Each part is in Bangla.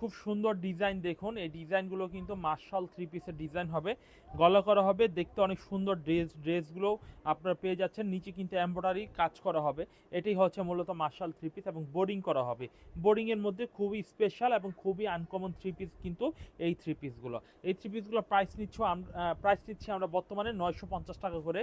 খুব সুন্দর ডিজাইন দেখুন। এই ডিজাইনগুলো কিন্তু মার্শাল থ্রি পিসের ডিজাইন হবে। গলা করা হবে, দেখতে অনেক সুন্দর ড্রেস ড্রেসগুলো আপনারা পেয়ে যাচ্ছেন। নিচে কিন্তু এমব্রয়ডারি কাজ করা হবে। এটাই হচ্ছে মূলত মার্শাল থ্রি পিস এবং বোর্ডিং করা হবে। বোর্ডিংয়ের মধ্যে খুবই স্পেশাল এবং খুবই আনকমন থ্রি পিস কিন্তু এই থ্রি পিসগুলো এই থ্রি পিসগুলো প্রাইস নিচ্ছ প্রাইস নিচ্ছি আমরা বর্তমানে নয়শো পঞ্চাশ টাকা করে।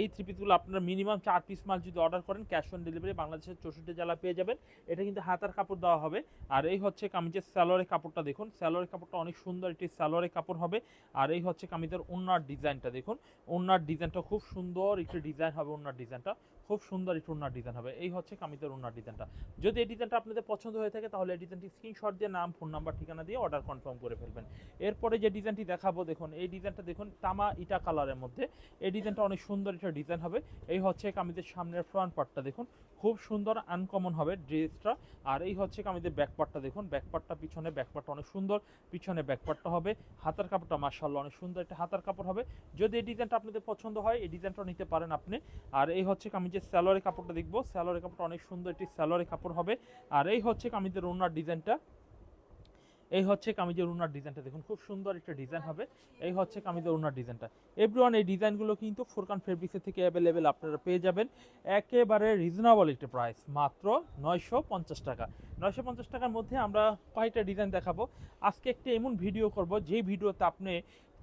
এই থ্রি পিসগুলো আপনারা মিনিমাম চার পিস মাল যদি অর্ডার করেন ক্যাশ অন ডেলিভারি বাংলাদেশের চৌষট্টি জেলা পেয়ে যাবেন। এটা কিন্তু হাতার কাপড় দেওয়া হবে। আর এই হচ্ছে কামিজের স্যালোয়ারের কাপড়টা দেখুন, স্যালোয়ারের কাপড়টা অনেক সুন্দর একটি স্যালোয়ারের কাপড় হবে। আর এই হচ্ছে কামিজের ওনার ডিজাইনটা দেখুন। ওনার ডিজাইনটা খুব সুন্দর একটি ডিজাইন হবে ওনার ডিজাইনটা। খুব সুন্দর একটু ওনার ডিজাইন হবে। এই হচ্ছে কামিজের ওনার ডিজাইনটা যদি এই ডিজাইনটা আপনাদের পছন্দ হয়ে থাকে, তাহলে এই ডিজাইনটি স্ক্রিনশট দিয়ে নাম ফোন নাম্বার ঠিকানা দিয়ে অর্ডার কনফার্ম করে ফেলবেন। এরপরে যে ডিজাইনটি দেখাবো, দেখুন, এই ডিজাইনটা দেখুন, তামা ইটা কালারের মধ্যে। এই ডিজাইনটা অনেক সুন্দর একটা ডিজাইন হবে। এই হচ্ছে কামিজের সামনের ফ্রন্ট পার্টটা দেখুন, খুব সুন্দর আনকমন হবে ড্রেসটা আর এই হচ্ছে কামিজের ব্যাক পার্টটা দেখুন ব্যাক পার্টটা পিছনে ব্যাক পার্টটা অনেক সুন্দর, পিছনে ব্যাক পার্টটা হবে। হাতার কাপড়টা মার্শাল্লাহ অনেক সুন্দর একটা হাতার কাপড় হবে। যদি এই ডিজাইনটা আপনাদের পছন্দ হয়, এই ডিজাইনটা নিতে পারেন আপনি। আর এই হচ্ছে কামিজের স্যালোয়ারের কাপড়টা দেখব স্যালোয়ারের কাপড়টা অনেক সুন্দর একটি স্যালোয়ারের কাপড় হবে। আর এই হচ্ছে কামিজের ওনার ডিজাইনটা। এই হচ্ছে কামিজের উনার ডিজাইনটা, দেখুন খুব সুন্দর একটা ডিজাইন হবে। এই হচ্ছে কামিজের উনার ডিজাইনটা। এভরিওয়ান এই ডিজাইনগুলো কিন্তু ফোরকান ফেব্রিক্সের থেকে অ্যাভেলেবেল আপনারা পেয়ে যাবেন। একেবারে রিজনেবল একটা প্রাইস মাত্র নয়শো পঞ্চাশ টাকা। নয়শো পঞ্চাশ টাকার মধ্যে আমরা কয়েকটা ডিজাইন দেখাবো। আজকে একটি এমন ভিডিও করব, যেই ভিডিওতে আপনি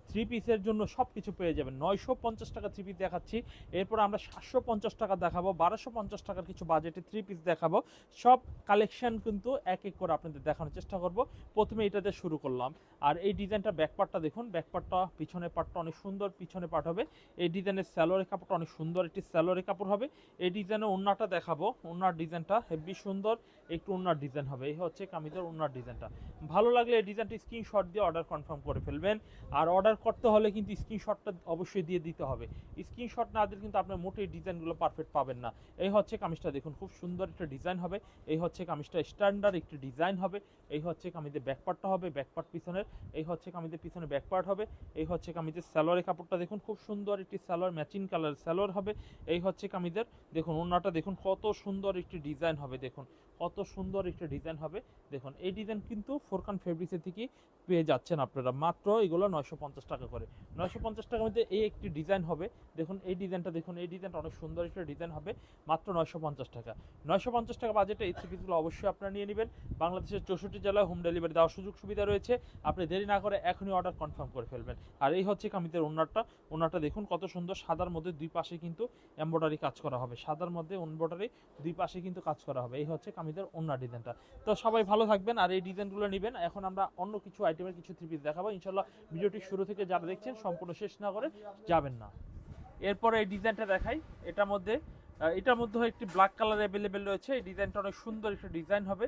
থ্রি পিসের জন্য সব কিছু পেয়ে যাবেন। নয়শো পঞ্চাশ টাকা থ্রি পিস দেখাচ্ছি। এরপর আমরা সাতশো পঞ্চাশ টাকা দেখাবো। বারোশো পঞ্চাশ টাকার কিছু বাজেটে থ্রি পিস দেখাবো। সব কালেকশন কিন্তু এক এক করে আপনাদের দেখানোর চেষ্টা করব। প্রথমে এটাতে শুরু করলাম। আর এই ডিজাইনটা ব্যাকপার্টটা দেখুন। ব্যাকপার্টটা পিছনের পার্টটা অনেক সুন্দর পিছনে পার্ট হবে। এই ডিজাইনের স্যালোয়ারের কাপড়টা অনেক সুন্দর, একটি স্যালোয়ারের কাপড় হবে। এই ডিজাইনের ওন্নাটা দেখাবো। ওন্নার ডিজাইনটা হেভি সুন্দর, একটু ওন্নার ডিজাইন হবে। এই হচ্ছে কামিজের ওন্নার ডিজাইনটা ভালো লাগলে এই ডিজাইনটি স্ক্রিনশট দিয়ে অর্ডার কনফার্ম করে ফেলবেন। আর অর্ডার করতে হলে কিন্তু স্ক্রিনশটটা অবশ্যই দিয়ে দিতে হবে। স্ক্রিনশট না দিলে কিন্তু আপনার মোটেই ডিজাইনগুলো পারফেক্ট পাবেন না। এই হচ্ছে কামিজটা, দেখুন খুব সুন্দর একটা ডিজাইন হবে। এই হচ্ছে কামিজটা স্ট্যান্ডার্ড একটি ডিজাইন হবে। এই হচ্ছে কামিজের ব্যাকপার্টটা হবে ব্যাকপার্ট পিছনের। এই হচ্ছে কামিজের পিছনে ব্যাকপার্ট হবে। এই হচ্ছে কামিজের স্যালোয়ারের কাপড়টা, দেখুন খুব সুন্দর একটি স্যালোয়ার ম্যাচিং কালার স্যালোয়ার হবে। এই হচ্ছে কামিজের, দেখুন ওনাটা দেখুন কত সুন্দর একটি ডিজাইন হবে, দেখুন। কত সুন্দর একটি ডিজাইন হবে। দেখুন, এই ডিজাইন কিন্তু ফোরকান ফেব্রিক্সের থেকে পেয়ে যাচ্ছেন আপনারা। মাত্র এগুলো নয়শো পঞ্চাশ টাকা করে। নয়শো পঞ্চাশ টাকার মধ্যে এই একটি ডিজাইন হবে। দেখুন, এই ডিজাইনটা দেখুন, এই ডিজাইনটা অনেক সুন্দর একটা ডিজাইন হবে। মাত্র নয়শো পঞ্চাশ টাকা। নয়শো পঞ্চাশ টাকা বাজেটে এই থ্রিপিসগুলো অবশ্যই আপনারা নিয়ে নেবেন। বাংলাদেশের চৌষট্টি জেলায় হোম ডেলিভারি দেওয়ার সুযোগ সুবিধা রয়েছে। আপনি দেরি না করে এখনই অর্ডার কনফার্ম করে ফেলবেন। আর এই হচ্ছে কামিদের ওনারটা ওনারটা দেখুন, কত সুন্দর। সাদার মধ্যে দুই পাশে কিন্তু এমব্রয়ডারি কাজ করা হবে। সাদার মধ্যে এমব্রয়ডারি দুই পাশে কিন্তু কাজ করা হবে। এই হচ্ছে কামিজের ওনার ডিজাইনটা। তো সবাই ভালো থাকবেন আর এই ডিজাইনগুলো নেবেন। এখন আমরা অন্য কিছু আইটেমের কিছু থ্রি পিস দেখাবো। ইনশাল্লাহ ভিডিওটি শুরু থেকে যারা দেখছেন সম্পূর্ণ শেষ না করে যাবেন না। এরপরে এই ডিজাইনটা দেখাই। এটার মধ্যে এটার মধ্যে একটি ব্ল্যাক কালার অ্যাভেলেবেল রয়েছে। এই ডিজাইনটা অনেক সুন্দর একটা ডিজাইন হবে।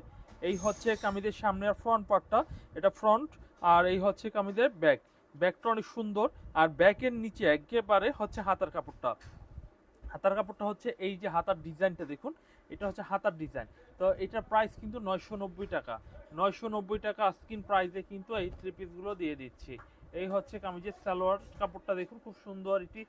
এই হচ্ছে কামিজের সামনের ফ্রন্ট পার্টটা এটা ফ্রন্ট আর এই হচ্ছে কামিদের ব্যাক ব্যাকটা অনেক সুন্দর। আর ব্যাকের নিচে একেবারে হচ্ছে হাতার কাপড়টা। হাতার কাপড়টা হচ্ছে এই যে হাতার ডিজাইনটা দেখুন। এটা হচ্ছে হাতার ডিজাইন তো এটার প্রাইস কিন্তু নয়শো নব্বই টাকা। নয়শো নব্বই টাকা স্ক্রিন প্রাইসে কিন্তু এই থ্রি পিসগুলো দিয়ে দিচ্ছি। এই হচ্ছে কামিজের সালোয়ার কাপড়টা দেখুন, খুব সুন্দর এটি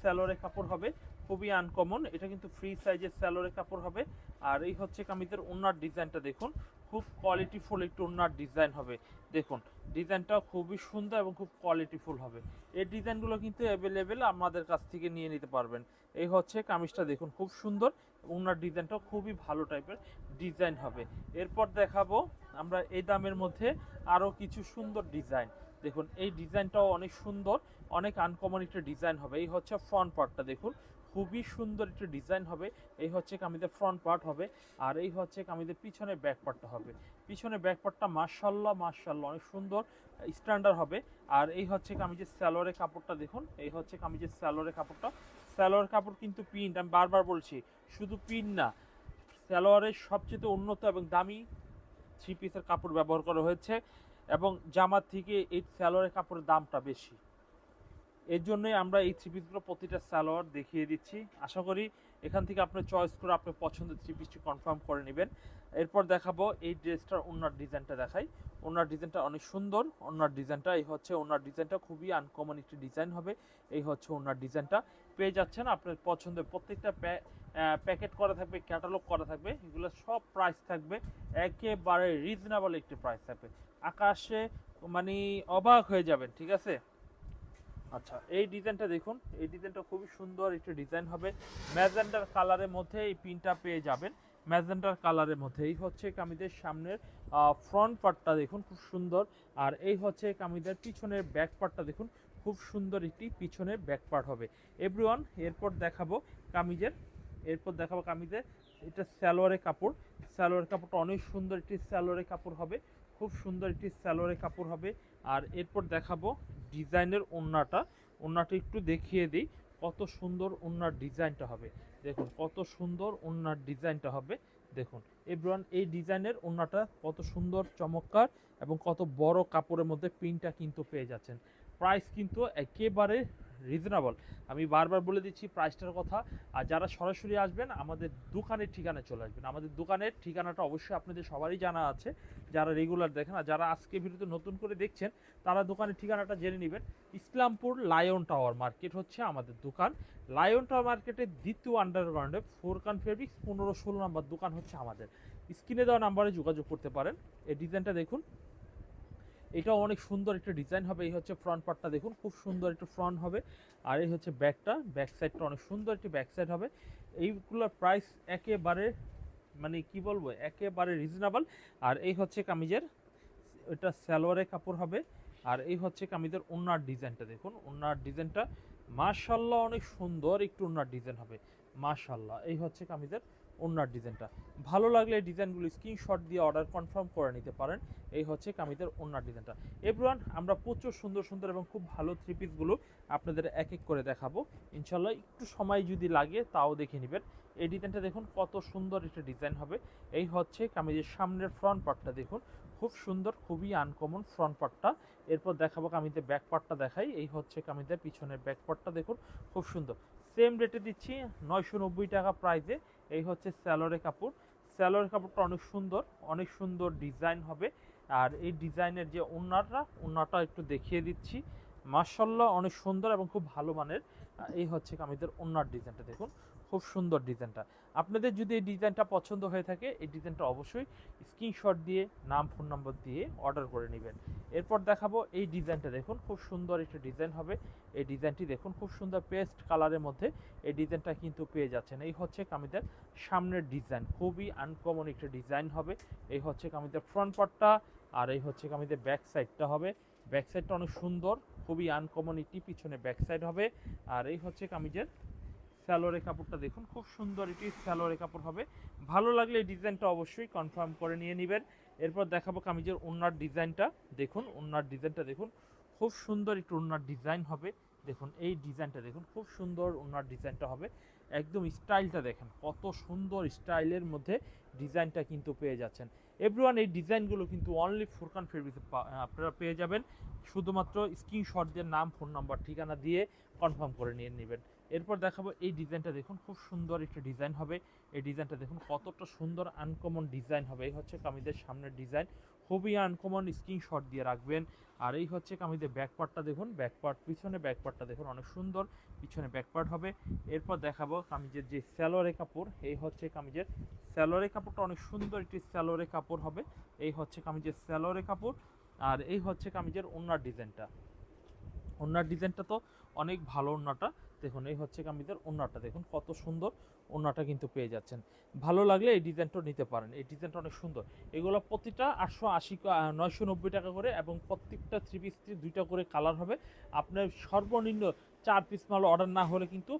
স্যালোয়ারের কাপড় হবে। খুবই আনকমন এটা কিন্তু ফ্রি সাইজের স্যালোয়ারের কাপড় হবে। আর এই হচ্ছে কামিজের ওনার ডিজাইনটা দেখুন। খুব কোয়ালিটিফুল একটু ওনার ডিজাইন হবে। দেখুন ডিজাইনটা খুবই সুন্দর এবং খুব কোয়ালিটিফুল হবে। এই ডিজাইনগুলো কিন্তু অ্যাভেলেবেল আমাদের কাছ থেকে নিয়ে নিতে পারবেন। এই হচ্ছে কামিজটা দেখুন, খুব সুন্দর। ওনার ডিজাইনটা খুবই ভালো টাইপের ডিজাইন হবে। এরপর দেখাবো আমরা এই দামের মধ্যে আরও কিছু সুন্দর ডিজাইন। দেখুন, এই ডিজাইনটাও অনেক সুন্দর, অনেক আনকমন একটা ডিজাইন হবে। এই হচ্ছে ফ্রন্ট পার্টটা দেখুন, খুবই সুন্দর একটা ডিজাইন হবে। এই হচ্ছে কামিজের ফ্রন্ট পার্ট হবে আর এই হচ্ছে কামিজের পিছনে ব্যাক পার্টটা হবে। পিছনে ব্যাক পার্টটা মার্শাল্লাহ মার্শাল্লাহ অনেক সুন্দর স্ট্যান্ডার্ড হবে। আর এই হচ্ছে কামিজের স্যালোয়ারের কাপড়টা দেখুন, এই হচ্ছে কামিজের স্যালোয়ারের কাপড়টা। স্যালোয়ার কাপড় কিন্তু প্রিন্ট আমি বারবার বলছি শুধু পিন না, সালোয়ারের সবচেয়ে উন্নত এবং দামি থ্রি পিসের কাপড় ব্যবহার করা হয়েছে এবং জামার থেকে এই স্যালোয়ারের কাপড়ের দামটা বেশি। এর জন্যই আমরা এই থ্রি পিসগুলো প্রতিটা সালোয়ার দেখিয়ে দিচ্ছি। আশা করি এখান থেকে আপনি চয়েস করে আপনার পছন্দের থ্রি পিসটি কনফার্ম করে নেবেন। এরপর দেখাবো এই ড্রেসটার ওনার ডিজাইনটা দেখাই। ওনার ডিজাইনটা অনেক সুন্দর। ওনার ডিজাইনটা, এই হচ্ছে ওনার ডিজাইনটা, খুবই আনকমন একটি ডিজাইন হবে। এই হচ্ছে ওনার ডিজাইনটা। পেয়ে যাচ্ছেন আপনার পছন্দের প্রত্যেকটা প্যাকেট করা থাকবে ক্যাটালগ করা থাকবে, এগুলো সব প্রাইস থাকবে, একেবারে রিজনেবল একটি প্রাইস থাকবে। আকাশে মানে অবাক হয়ে যাবেন, ঠিক আছে? আচ্ছা এই ডিজাইনটা দেখুন, এই ডিজাইনটা খুবই সুন্দর একটি ডিজাইন হবে। ম্যাজেন্ডার কালারের মধ্যে এই পিনটা পেয়ে যাবেন। ম্যাজেন্ডার কালারের মধ্যে, এই হচ্ছে কামিদের সামনের ফ্রন্ট পার্টটা দেখুন, খুব সুন্দর। আর এই হচ্ছে কামিদের পিছনের ব্যাক পার্টটা দেখুন, খুব সুন্দর একটি পিছনের ব্যাক পার্ট হবে। এভরিওয়ান এরপর দেখাবো কামিজের এরপর দেখাবো কামিজের এটা স্যালোয়ারের কাপড়। স্যালোয়ারের কাপড়টা অনেক সুন্দর একটি স্যালোয়ারের কাপড় হবে। খুব সুন্দর একটি স্যালোয়ারের কাপড় হবে। আর এরপর দেখাবো ডিজাইনের ওড়নাটা ওড়নাটা একটু দেখিয়ে দিই। কত সুন্দর ওড়নার ডিজাইনটা হবে। দেখুন, কত সুন্দর ওড়নার ডিজাইনটা হবে। দেখুন এভরিওয়ান এই ডিজাইনের ওড়নাটা কত সুন্দর, চমৎকার এবং কত বড় কাপড়ের মধ্যে প্রিন্টটা কিন্তু পেয়ে যাচ্ছেন। প্রাইস কিন্তু একেবারে রিজনেবল আমি বারবার বলে দিচ্ছি প্রাইসটার কথা। আর যারা সরাসরি আসবেন, আমাদের দোকানের ঠিকানায় চলে আসবেন। আমাদের দোকানের ঠিকানাটা অবশ্যই আপনাদের সবারই জানা আছে। যারা রেগুলার দেখেন, আর যারা আজকে ভিডিওতে নতুন করে দেখছেন, তারা দোকানের ঠিকানাটা জেনে নেবেন। ইসলামপুর লায়ন টাওয়ার মার্কেট হচ্ছে আমাদের দোকান। লায়ন টাওয়ার মার্কেটের দ্বিতীয় আন্ডারগ্রাউন্ডে ফোরকান ফেব্রিক্স পনেরো ষোলো নাম্বার দোকান হচ্ছে আমাদের। স্ক্রিনে দেওয়া নাম্বারে যোগাযোগ করতে পারেন। এই ডিজাইনটা দেখুন। এটাও অনেক সুন্দর একটা ডিজাইন হবে। এই হচ্ছে ফ্রন্ট পার্টটা দেখুন, খুব সুন্দর একটা ফ্রন্ট হবে। আর এই হচ্ছে ব্যাকটা ব্যাক সাইডটা অনেক সুন্দর একটি ব্যাক সাইড হবে। এইগুলোর প্রাইস একেবারে মানে কি বলব, একেবারে রিজনেবল আর এই হচ্ছে কামিজের, এটা সালোয়ারের কাপড় হবে। আর এই হচ্ছে কামিজের ওনার ডিজাইনটা দেখুন, ওনার ডিজাইনটা মাশাল্লাহ অনেক সুন্দর একটু ওনার ডিজাইন হবে। মাশাল্লাহ এই হচ্ছে কামিজের ওনার ডিজাইনটা। ভালো লাগলে ডিজাইনগুলো স্ক্রিনশট দিয়ে অর্ডার কনফার্ম করে নিতে পারেন। এই হচ্ছে কামিজের ওনার ডিজাইনটা। এভরিওয়ান আমরা প্রচুর সুন্দর সুন্দর এবং খুব ভালো থ্রি পিসগুলো আপনাদের এক এক করে দেখাবো। ইনশাল্লাহ একটু সময় যদি লাগে তাও দেখে নেবেন। এই ডিজাইনটা দেখুন, কত সুন্দর একটা ডিজাইন হবে। এই হচ্ছে কামিজের সামনের ফ্রন্ট পার্টটা দেখুন। খুব সুন্দর, খুবই আনকমন ফ্রন্ট পার্টটা এরপর দেখাবো কামিজের ব্যাক পার্টটা দেখাই। এই হচ্ছে কামিজের পিছনের ব্যাক পার্টটা দেখুন, খুব সুন্দর। সেম রেটে দিচ্ছি, নয়শো নব্বই টাকা প্রাইসে এই হচ্ছে স্যালোরে কাপড়। স্যালোরে কাপড়টা অনেক সুন্দর অনেক সুন্দর ডিজাইন হবে। আর এই ডিজাইনের যে ওনারটা ওনারটা একটু দেখিয়ে দিচ্ছি। মার্শাল্লাহ অনেক সুন্দর এবং খুব ভালো মানের। এই হচ্ছে কামিজের ওনার ডিজাইনটা দেখুন। খুব সুন্দর ডিজাইনটা। আপনাদের যদি এই ডিজাইনটা পছন্দ হয়ে থাকে, এই ডিজাইনটা অবশ্যই স্ক্রিনশট দিয়ে, নাম, ফোন নম্বর দিয়ে অর্ডার করে নেবেন। এরপর দেখাবো এই ডিজাইনটা দেখুন, খুব সুন্দর একটা ডিজাইন হবে। এই ডিজাইনটি দেখুন, খুব সুন্দর পেস্ট কালারের মধ্যে এই ডিজাইনটা কিন্তু পেয়ে যাচ্ছেন। এই হচ্ছে কামিজের সামনের ডিজাইন, খুবই আনকমন একটা ডিজাইন হবে। এই হচ্ছে কামিদের ফ্রন্ট পার্টটা আর এই হচ্ছে কামিদের ব্যাক সাইডটা হবে। ব্যাক সাইডটা অনেক সুন্দর, খুবই আনকমন একটি পিছনে ব্যাক সাইড হবে। আর এই হচ্ছে কামিজের স্যালোরে কাপড়টা দেখুন, খুব সুন্দর এটি স্যালোরে কাপড় হবে। ভালো লাগলে ডিজাইনটা অবশ্যই কনফার্ম করে নিয়ে নেবেন। এরপর দেখাবো কামিজের ওনার ডিজাইনটা। দেখুন ওনার ডিজাইনটা দেখুন, খুব সুন্দর একটু ওনার ডিজাইন হবে। দেখুন, এই ডিজাইনটা দেখুন, খুব সুন্দর ওনার ডিজাইনটা হবে। একদম স্টাইলটা দেখেন, কত সুন্দর স্টাইলের মধ্যে ডিজাইনটা কিন্তু পেয়ে যাচ্ছেন। এভরিওয়ান এই ডিজাইনগুলো কিন্তু অনলি ফুরকান ফেব্রিক্সে আপনারা পেয়ে যাবেন। শুধুমাত্র স্ক্রিনশট দিয়ে নাম ফোন নাম্বার ঠিকানা দিয়ে কনফার্ম করে নিয়ে নেবেন। এরপর দেখাবো এই ডিজাইনটা দেখুন, খুব সুন্দর একটা ডিজাইন হবে। এই ডিজাইনটা দেখুন, কতটা সুন্দর আনকমন ডিজাইন হবে। এই হচ্ছে কামিজের সামনের ডিজাইন। খুবই আনকমন স্ক্রিনশট দিয়ে রাখবেন। আর এই হচ্ছে কামিজের ব্যাক পার্টটা দেখুন ব্যাক পার্ট পিছনে ব্যাক পার্টটা দেখুন, অনেক সুন্দর। পিছনে ব্যাক পার্ট হবে। এরপর দেখাবো কামিজের যে স্যালোরে কাপড়, এই হচ্ছে কামিজের স্যালোরে কাপড়টা অনেক সুন্দর একটি স্যালোরে কাপড় হবে। এই হচ্ছে কামিজের স্যালোরে কাপড়। আর এই হচ্ছে কামিজের ওনার ডিজাইনটা। ওনার ডিজাইনটা তো অনেক ভালো ওনাটা দেখুন, এই হচ্ছে কামিজের ওনাটা দেখুন কত সুন্দর ওনাটা কিন্তু পেয়ে যাচ্ছেন। ভালো লাগলে এই ডিজাইনটা নিতে পারেন। এই ডিজাইনটা অনেক সুন্দর। এগুলো প্রতিটা আটশো আশি নয়শো নব্বই টাকা করে এবং প্রত্যেকটা থ্রি পিস দুইটা করে কালার হবে। আপনার সর্বনিম্ন চার পিস মাল অর্ডার না হলে কিন্তু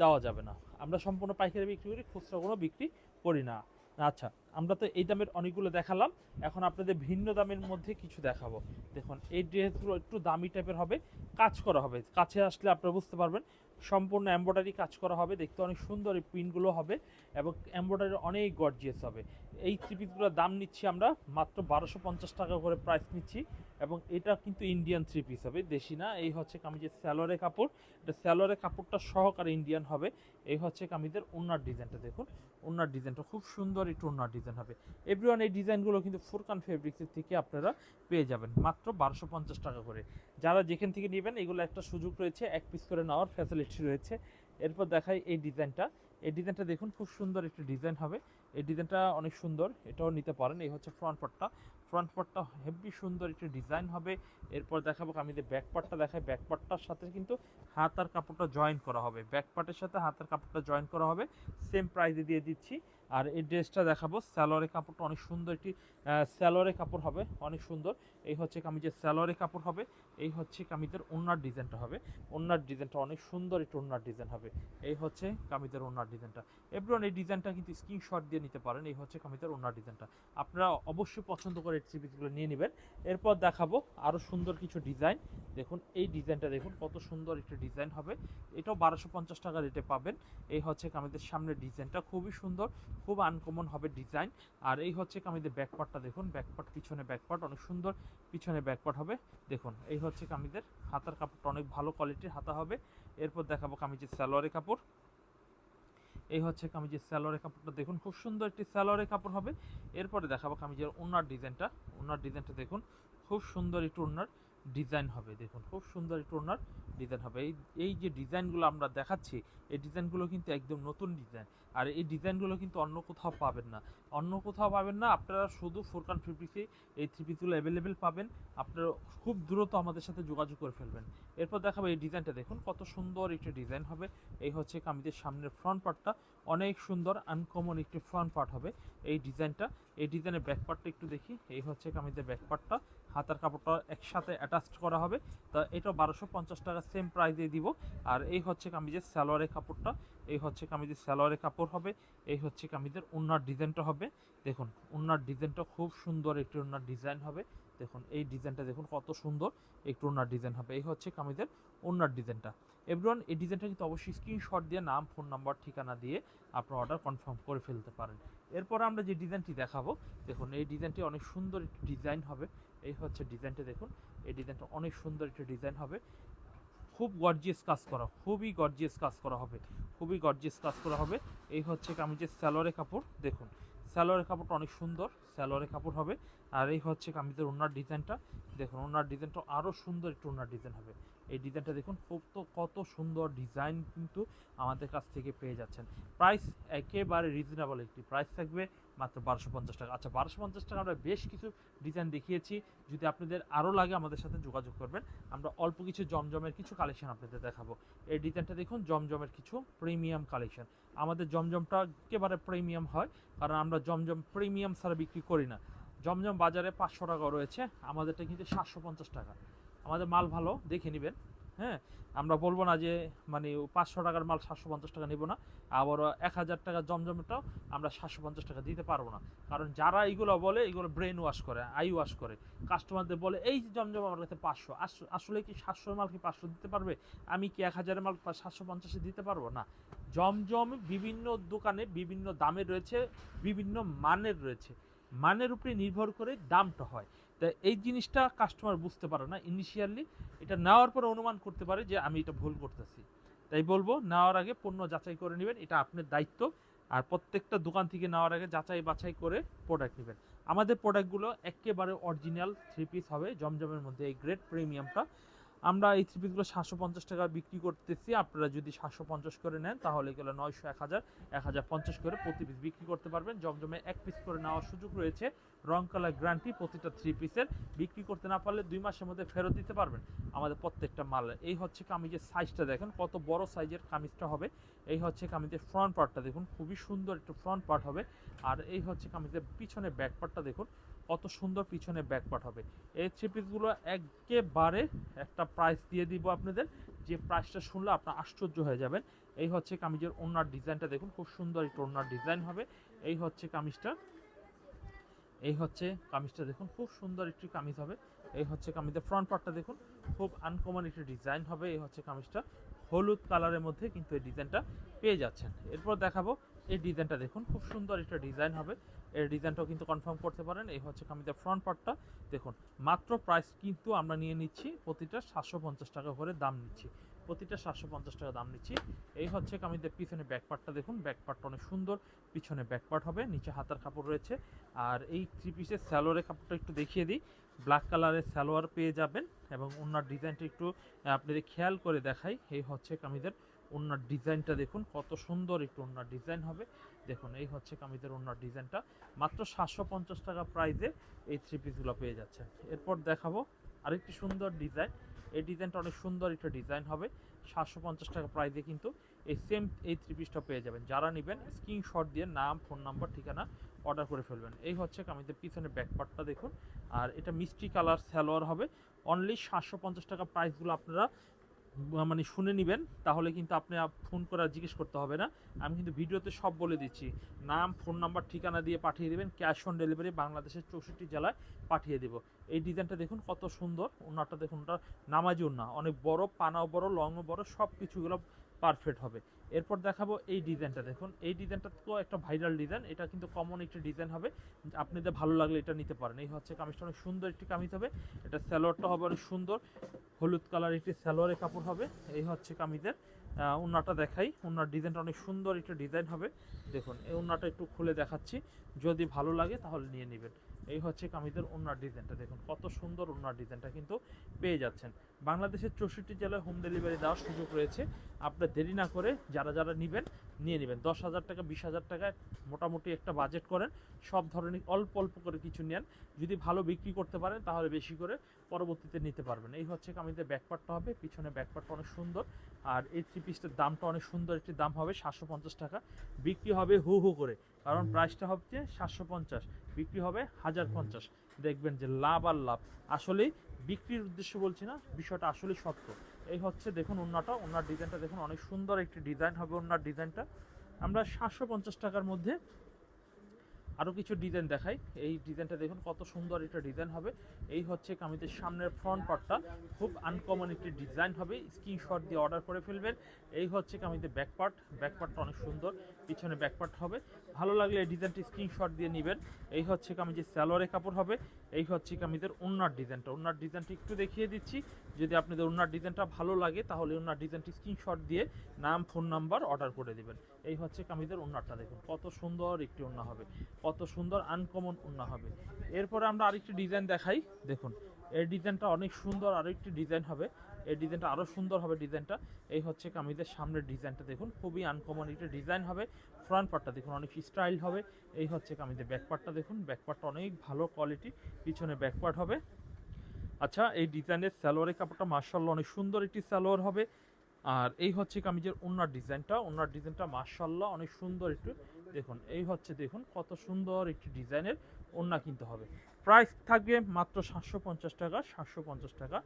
দেওয়া যাবে না। আমরা সম্পূর্ণ পাইকারি বিক্রি করি, খুচরা কোনো বিক্রি করি না। আচ্ছা আমরা তো এই দামের অনেকগুলো দেখালাম। এখন আপনাদের ভিন্ন দামের মধ্যে কিছু দেখাবো। দেখুন, এই ড্রেসগুলো একটু দামি টাইপের হবে। কাজ করা হবে। কাছে আসলে আপনারা বুঝতে পারবেন সম্পূর্ণ এম্ব্রয়ডারি কাজ করা হবে। দেখতে অনেক সুন্দর এই প্রিন্টগুলো হবে এবং এম্ব্রয়ডারি অনেক গর্জিয়াস হবে। এই থ্রি পিসগুলোর দাম নিচ্ছি আমরা মাত্র বারোশো পঞ্চাশ টাকা করে প্রাইস নিচ্ছি এবং এটা কিন্তু ইন্ডিয়ান থ্রি পিস হবে, দেশি না। এই হচ্ছে কামিজের স্যালোরে কাপড়। এটা স্যালোরে কাপড়টা সহকারে ইন্ডিয়ান হবে। এই হচ্ছে কামিজের ওনার ডিজাইনটা দেখুন। ওনার ডিজাইনটা খুব সুন্দর, একটু ওনার ডিজাইন হবে। এভরিওয়ান এই ডিজাইনগুলো কিন্তু ফুরকান ফেব্রিক্সের থেকে আপনারা পেয়ে যাবেন, মাত্র বারোশো পঞ্চাশ টাকা করে। যারা যেখান থেকে নেবেন, এগুলো একটা সুযোগ রয়েছে, এক পিস করে নেওয়ার ফ্যাসিলিটি রয়েছে। এরপর দেখাই এই ডিজাইনটা। এই ডিজাইনটা দেখুন, খুব সুন্দর একটি ডিজাইন হবে। এই ডিজাইনটা অনেক সুন্দর, এটাও নিতে পারেন। এই হচ্ছে ফ্রন্ট পার্টটা ফ্রন্ট পার্টটা হেভি সুন্দর একটি ডিজাইন হবে। এরপর দেখাবো আমি যে ব্যাক পার্টটা দেখাই। ব্যাক পার্টটার সাথে কিন্তু হাত আর কাপড়টা জয়েন করা হবে। ব্যাক পার্টের সাথে হাত আর কাপড়টা জয়েন করা হবে। সেম প্রাইসে দিয়ে দিচ্ছি। আর এই ড্রেসটা দেখাবো। স্যালোয়ারের কাপড়টা অনেক সুন্দর একটি স্যালোয়ারের কাপড় হবে, অনেক সুন্দর। এই হচ্ছে কামিজের স্যালোয়ারের কাপড় হবে, এই হচ্ছে কামিজের ওনার ডিজাইনটা হবে। ওনার ডিজাইনটা অনেক সুন্দর, একটু ওনার ডিজাইন হবে। এই হচ্ছে কামিজের ওনার ডিজাইনটা। এভরিওয়ান, এই ডিজাইনটা কিন্তু স্ক্রিনশট দিয়ে নিতে পারেন, এই হচ্ছে কামিজের ওনার ডিজাইনটা। আপনারা অবশ্যই পছন্দ করে এই পিসগুলো নিয়ে নেবেন। এরপর দেখাবো আরও সুন্দর কিছু ডিজাইন। দেখুন, এই ডিজাইনটা দেখুন, কত সুন্দর একটা ডিজাইন হবে। এটাও বারোশো পঞ্চাশ টাকা রেটে পাবেন। এই হচ্ছে কামিজের সামনের ডিজাইনটা খুবই সুন্দর, খুব আনকমন হবে ডিজাইন। আর এই হচ্ছে কামিজের ব্যাকপার্টটা দেখুন ব্যাকপার্ট পিছনে ব্যাকপার্ট অনেক সুন্দর পিছনে ব্যাকপার্ট হবে। দেখুন, এই হচ্ছে কামিজের হাতার কাপড়টা, অনেক ভালো কোয়ালিটির হাতা হবে। এরপর দেখাবো কামিজের সালোয়ারের কাপড়। এই হচ্ছে কামিজের সালোয়ারের কাপড়টা, দেখুন খুব সুন্দর একটি সালোয়ারের কাপড় হবে। এরপরে দেখাবো কামিজের ওনার ডিজাইনটা। ওনার ডিজাইনটা দেখুন, খুব সুন্দর একটু ওনার। ডিজাইন হবে। দেখুন, খুব সুন্দর একটু ওনার ডিজাইন হবে। এই এই যে ডিজাইনগুলো আমরা দেখাচ্ছি, এই ডিজাইনগুলো কিন্তু একদম নতুন ডিজাইন আর এই ডিজাইনগুলো কিন্তু অন্য কোথাও পাবেন না। অন্য কোথাও পাবেন না, আপনারা শুধু ফোরকান থ্রি পিসে এই থ্রি পিসগুলো অ্যাভেলেবেল পাবেন। আপনারা খুব দ্রুত আমাদের সাথে যোগাযোগ করে ফেলবেন। এরপর দেখাবো এই ডিজাইনটা দেখুন, কত সুন্দর একটি ডিজাইন হবে। এই হচ্ছে কামিজের সামনের ফ্রন্ট পার্টটা অনেক সুন্দর আনকমন একটি ফ্রন্ট পার্ট হবে এই ডিজাইনটা এই ডিজাইনের ব্যাক পার্টটা একটু দেখি। এই হচ্ছে কামিজের ব্যাক পার্টটা হাতার কাপড়টা একসাথে অ্যাটাচড করা হবে। তা এটা বারোশো পঞ্চাশ টাকা সেম প্রাইসে দিব। আর এই হচ্ছে কামিজের সালোয়ারের কাপড়টা। এই হচ্ছে কামিজের সালোয়ারের কাপড় হবে। এই হচ্ছে কামিজের ওনার ডিজাইনটা হবে। দেখুন ওনার ডিজাইনটা খুব সুন্দর একটি ওনার ডিজাইন হবে। দেখুন, এই ডিজাইনটা দেখুন কত সুন্দর একটু ওনার ডিজাইন হবে। এই হচ্ছে কামিজের ওনার ডিজাইনটা। এভরিওয়ান এই ডিজাইনটা কিন্তু অবশ্যই স্ক্রিনশট দিয়ে নাম ফোন নাম্বার ঠিকানা দিয়ে আপনার অর্ডার কনফার্ম করে ফেলতে পারেন। এরপর আমরা যে ডিজাইনটি দেখাবো, দেখুন, এই ডিজাইনটি অনেক সুন্দর একটি ডিজাইন হবে। এই হচ্ছে ডিজাইনটা দেখুন। এই ডিজাইনটা অনেক সুন্দর একটি ডিজাইন হবে। খুব গর্জিয়াস কাজ করা, খুবই গর্জিয়াস কাজ করা হবে, খুবই গর্জিয়াস কাজ করা হবে। এই হচ্ছে কামিজের স্যালোয়ারের কাপড়, দেখুন স্যালোয়ারের কাপড়টা অনেক সুন্দর স্যালোয়ারের কাপড় হবে। আর এই হচ্ছে কামিজের ওনার ডিজাইনটা, দেখুন, ওনার ডিজাইনটা আরও সুন্দর একটু ওনার ডিজাইন হবে। এই ডিজাইনটা দেখুন কত কত সুন্দর ডিজাইন কিন্তু আমাদের কাছ থেকে পেয়ে যাচ্ছেন। প্রাইস একেবারে রিজনেবল একটি, প্রাইস থাকবে মাত্র বারোশো পঞ্চাশ টাকা। আচ্ছা বারোশো পঞ্চাশ টাকা আমরা বেশ কিছু ডিজাইন দেখিয়েছি। যদি আপনাদের আরও লাগে আমাদের সাথে যোগাযোগ করবেন, আমরা অল্প কিছু জমজমের কিছু কালেকশন আপনাদের দেখাবো। এই ডিজাইনটা দেখুন, জমজমের কিছু প্রিমিয়াম কালেকশন আমাদের জমজমটা একেবারে প্রিমিয়াম হয়, কারণ আমরা জমজম প্রিমিয়াম ছাড়া বিক্রি করি না। জমজম বাজারে পাঁচশো টাকা রয়েছে, আমাদেরটা কিন্তু সাতশো পঞ্চাশ টাকা। আমাদের মাল ভালো, দেখে নেবেন। হ্যাঁ আমরা বলব না যে মানে পাঁচশো টাকার মাল সাতশো পঞ্চাশ টাকা নেব না আবার এক হাজার টাকার জমজমটাও আমরা সাতশো পঞ্চাশ টাকা দিতে পারব না। কারণ যারা এইগুলো বলে, এগুলো ব্রেন ওয়াশ করে আই ওয়াশ করে কাস্টমারদের বলে, এই জমজম, আমার কাছে পাঁচশো আসলে কি সাতশোর মাল কি পাঁচশো দিতে পারবে? আমি কি এক হাজারের মাল সাতশো পঞ্চাশে দিতে পারব? না। জমজম বিভিন্ন দোকানে বিভিন্ন দামের রয়েছে, বিভিন্ন মানের রয়েছে। মানের উপরে নির্ভর করে দামটা হয়। তা এই জিনিসটা কাস্টমার বুঝতে পারে না ইনিশিয়ালি এটা নেওয়ার পরে অনুমান করতে পারে যে আমি এটা ভুল করতেছি। তাই বলব, নেওয়ার আগে পণ্য যাচাই করে নেবেন, এটা আপনার দায়িত্ব। আর প্রত্যেকটা দোকান থেকে নেওয়ার আগে যাচাই বাছাই করে প্রোডাক্ট নেবেন। আমাদের প্রোডাক্টগুলো একেবারে অরিজিনাল থ্রি পিস হবে, জমজমের মধ্যে এই গ্রেট প্রিমিয়ামটা আমরা এই থ্রি পিসগুলো সাতশো পঞ্চাশ টাকা বিক্রি করতেছি। আপনারা যদি সাতশো পঞ্চাশ করে নেন, তাহলে গেলে নয়শো, এক হাজার এক হাজার পঞ্চাশ করে প্রতি পিস বিক্রি করতে পারবেন। জমজমে এক পিস করে নেওয়ার সুযোগ রয়েছে। রং কালার গ্যারান্টি প্রতিটা থ্রি পিসের বিক্রি করতে না পারলে দুই মাসের মধ্যে ফেরত দিতে পারবেন আমাদের প্রত্যেকটা মাল। এই হচ্ছে কামিজের সাইজটা দেখেন, কত বড় সাইজের কামিজটা হবে। এই হচ্ছে কামিজের ফ্রন্ট পার্টটা দেখুন, খুবই সুন্দর একটু ফ্রন্ট পার্ট হবে। আর এই হচ্ছে কামিজের পিছনে ব্যাক পার্টটা দেখুন কত সুন্দর পিছনে ব্যাক হবে। এই থ্রি পিসগুলো একেবারে একটা প্রাইস দিয়ে দিব আপনাদের। যে প্রাইসটা শুনলে আপনার আশ্চর্য হয়ে যাবেন। এই হচ্ছে কামিজের ওনার ডিজাইনটা দেখুন, খুব সুন্দর একটু ওনার ডিজাইন হবে। এই হচ্ছে কামিজটা। এই হচ্ছে কামিজটা দেখুন, খুব সুন্দর একটি কামিজ হবে। এই হচ্ছে কামিজের ফ্রন্ট পার্টটা দেখুন, খুব আনকমন একটি ডিজাইন হবে। এই হচ্ছে কামিজটা। হলুদ কালারের মধ্যে কিন্তু এই ডিজাইনটা পেয়ে যাচ্ছেন। এরপর দেখাবো এই ডিজাইনটা দেখুন, খুব সুন্দর একটা ডিজাইন হবে। এর ডিজাইনটাও কিন্তু কনফার্ম করতে পারেন। এই হচ্ছে কামিজের ফ্রন্ট পার্টটা দেখুন, মাত্র প্রাইস কিন্তু আমরা নিয়ে নিচ্ছি, প্রতিটা সাতশো পঞ্চাশ টাকা করে দাম নিচ্ছি। প্রতিটা সাতশো পঞ্চাশ টাকা দাম নিচ্ছি। এই হচ্ছে কামিজের পিছনে ব্যাক পার্টটা দেখুন। ব্যাক পার্টটা অনেক সুন্দর। পিছনে ব্যাক পার্ট হবে, নিচে হাতার কাপড় রয়েছে। আর এই থ্রি পিসের স্যালোয়ারের কাপড়টা একটু দেখিয়ে দিই। ব্ল্যাক কালারের সালোয়ার পেয়ে যাবেন এবং ওনার ডিজাইনটা একটু, আপনাদের খেয়াল করে দেখাই। এই হচ্ছে কামিজের ওনার ডিজাইনটা দেখুন, কত সুন্দর একটু ওনার ডিজাইন হবে। দেখুন, এই হচ্ছে কামিজের ওনার ডিজাইনটা। মাত্র সাতশো পঞ্চাশ টাকা প্রাইজে এই থ্রি পিসগুলো পেয়ে যাচ্ছেন। এরপর দেখাবো আরেকটি সুন্দর ডিজাইন। এই ডিজাইনটা অনেক সুন্দর একটা ডিজাইন হবে। সাতশো পঞ্চাশ টাকা প্রাইজে কিন্তু এই সেম এই থ্রি পিসটা পেয়ে যাবেন। যারা নেবেন স্ক্রিনশট দিয়ে নাম ফোন নাম্বার ঠিকানা অর্ডার করে ফেলবেন। এই হচ্ছে কামিজের পিছনে ব্যাকপার্টটা দেখুন। আর এটা মিষ্টি কালার সালোয়ার হবে। অনলি সাতশো পঞ্চাশ টাকা প্রাইসগুলো আপনারা মানে শুনে নেবেন, তাহলে কিন্তু আপনি ফোন করে জিজ্ঞেস করতে হবে না। আমি কিন্তু ভিডিওতে সব বলে দিচ্ছি। নাম, ফোন নাম্বার, ঠিকানা দিয়ে পাঠিয়ে দেবেন, ক্যাশ অন ডেলিভারি বাংলাদেশের চৌষট্টি জেলায় পাঠিয়ে দেব। এই ডিজাইনটা দেখুন কত সুন্দর, ওনারটা দেখুন ওটা নামাজি ওনা অনেক বড়, পানাও বড়, লংও বড় সব কিছুগুলো পারফেক্ট হবে। এরপর দেখাবো এই ডিজাইনটা। দেখুন, এই ডিজাইনটা তো একটা ভাইরাল ডিজাইন এটা কিন্তু কমন একটি ডিজাইন হবে। আপনাদের ভালো লাগলে এটা নিতে পারেন। এই হচ্ছে কামিজটা, অনেক সুন্দর একটি কামিজ হবে। এটা স্যালোয়ারটা হবে অনেক সুন্দর। হলুদ কালার একটি স্যালোয়ারের কাপড় হবে। এই হচ্ছে কামিজের। ওড়নাটা দেখাই। ওনার ডিজাইনটা অনেক সুন্দর একটা ডিজাইন হবে। দেখুন, এই ওড়নাটা একটু খুলে দেখাচ্ছি। যদি ভালো লাগে তাহলে নিয়ে নেবেন। এই হচ্ছে কামিজের ওনার ডিজাইনটা। দেখুন, কত সুন্দর ওনার ডিজাইনটা কিন্তু পেয়ে যাচ্ছেন। বাংলাদেশের চৌষট্টি জেলায় হোম ডেলিভারি দেওয়ার সুযোগ রয়েছে। আপনার দেরি না করে যারা যারা নেবেন, নিয়ে নেবেন। দশ হাজার টাকা, বিশ হাজার টাকায় মোটামুটি একটা বাজেট করেন। সব ধরনের অল্প অল্প করে কিছু নেন। যদি ভালো বিক্রি করতে পারেন, তাহলে বেশি করে পরবর্তীতে নিতে পারবেন। এই হচ্ছে কামিজের ব্যাকপার্টটা হবে। পিছনে ব্যাকপার্টটা অনেক সুন্দর। আর এই থ্রি পিসটার দামটা অনেক সুন্দর একটি দাম হবে সাতশো পঞ্চাশ টাকা। বিক্রি হবে হু হু করে কারণ প্রাইসটা হচ্ছে সাতশো পঞ্চাশ বিক্রি হবে হাজার পঞ্চাশ। দেখবেন যে লাভ আর লাভ। আসলেই বিক্রির উদ্দেশ্য বলছি না বিষয়টা আসলে সত্য। এই হচ্ছে দেখুন ওনাটা ওনার ডিজাইনটা দেখুন অনেক সুন্দর একটি ডিজাইন হবে ওনার ডিজাইনটা আমরা সাতশো পঞ্চাশ টাকার মধ্যে আরও কিছু ডিজাইন দেখাই। এই ডিজাইনটা দেখুন কত সুন্দর একটা ডিজাইন হবে। এই হচ্ছে কামিজের সামনের ফ্রন্ট পার্টটা খুব আনকমন একটি ডিজাইন হবে। স্ক্রিনশট দিয়ে অর্ডার করে ফেলবেন। এই হচ্ছে কামিজের ব্যাক পার্ট ব্যাক পার্টটা অনেক সুন্দর। পিছনে ব্যাক পার্ট হবে। ভালো লাগলে এই ডিজাইনটি স্ক্রিনশট দিয়ে নেবেন। এই হচ্ছে কামিজের স্যালোয়ারের কাপড় হবে, এই হচ্ছে কামিজের ওনার ডিজাইনটা। ওনার ডিজাইনটি একটু দেখিয়ে দিচ্ছি, যদি আপনাদের ওনার ডিজাইনটা ভালো লাগে তাহলে ওনার ডিজাইনটি স্ক্রিনশট দিয়ে নাম ফোন নাম্বার অর্ডার করে দেবেন। এই হচ্ছে কামিজের ওনারটা দেখুন, কত সুন্দর একটি ওনা হবে, কত সুন্দর আনকমন ওনা হবে। এরপরে আমরা আরেকটি ডিজাইন দেখাই, দেখুন, এই ডিজাইনটা অনেক সুন্দর আরেকটি ডিজাইন হবে। এই ডিজাইনটা আরও সুন্দর হবে ডিজাইনটা। এই হচ্ছে কামিজের সামনের ডিজাইনটা দেখুন, খুবই আনকমন একটা ডিজাইন হবে। ফ্রন্ট পার্টটা দেখুন, অনেক স্টাইল হবে। এই হচ্ছে কামিজের ব্যাক পার্টটা দেখুন ব্যাক পার্টটা অনেক ভালো কোয়ালিটি পিছনে ব্যাক পার্ট হবে। আচ্ছা এই ডিজাইনের সালোয়ারের কাপড়টা মার্শাল্লাহ অনেক সুন্দর একটি সালোয়ার হবে। আর এই হচ্ছে কামিজের ওনার ডিজাইনটা ওনার ডিজাইনটা মার্শাল্লাহ অনেক সুন্দর একটু। দেখুন, এই হচ্ছে দেখুন কত সুন্দর একটি ডিজাইনের ওড়না কিনতে হবে। প্রাইস থাকবে মাত্র সাতশো পঞ্চাশ টাকা, সাতশো পঞ্চাশ টাকা।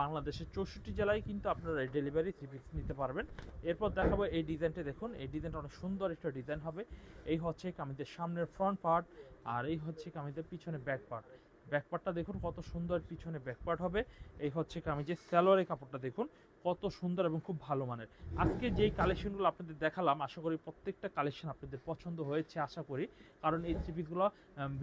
বাংলাদেশের চৌষট্টি জেলায় কিন্তু আপনারা এই ডেলিভারি থ্রি পিস নিতে পারবেন। এরপর দেখাবো এই ডিজাইনটা দেখুন। এই ডিজাইনটা অনেক সুন্দর একটা ডিজাইন হবে। এই হচ্ছে কামিজের সামনের ফ্রন্ট পার্ট আর এই হচ্ছে কামিজের পিছনে ব্যাক পার্ট ব্যাক পার্টটা দেখুন কত সুন্দর পিছনে ব্যাক পার্ট হবে। এই হচ্ছে কামিজের স্যালোয়ারের কাপড়টা দেখুন কত সুন্দর এবং খুব ভালো মানের। আজকে যেই কালেকশনগুলো আপনাদের দেখালাম, আশা করি প্রত্যেকটা কালেকশন আপনাদের পছন্দ হয়েছে, আশা করি। কারণ এই থ্রি পিসগুলো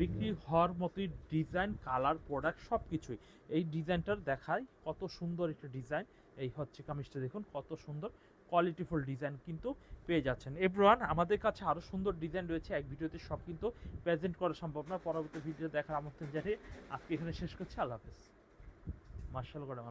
বিক্রি হওয়ার মতোই ডিজাইন কালার প্রোডাক্ট সব কিছুই এই ডিজাইনটার দেখায় কত সুন্দর একটা ডিজাইন এই হচ্ছে কামিজটা দেখুন কত সুন্দর। কোয়ালিটিফুল ডিজাইন কিন্তু পেয়ে যাচ্ছেন। এভরিওয়ান আমাদের কাছে আরও সুন্দর ডিজাইন রয়েছে। এক ভিডিওতে সব কিন্তু প্রেজেন্ট করা সম্ভব না। পরবর্তী ভিডিও দেখার আমন্ত্রণ জানিয়ে আজকে এখানে শেষ করছি। আল্লাহ হাফেজ। মার্শাল করে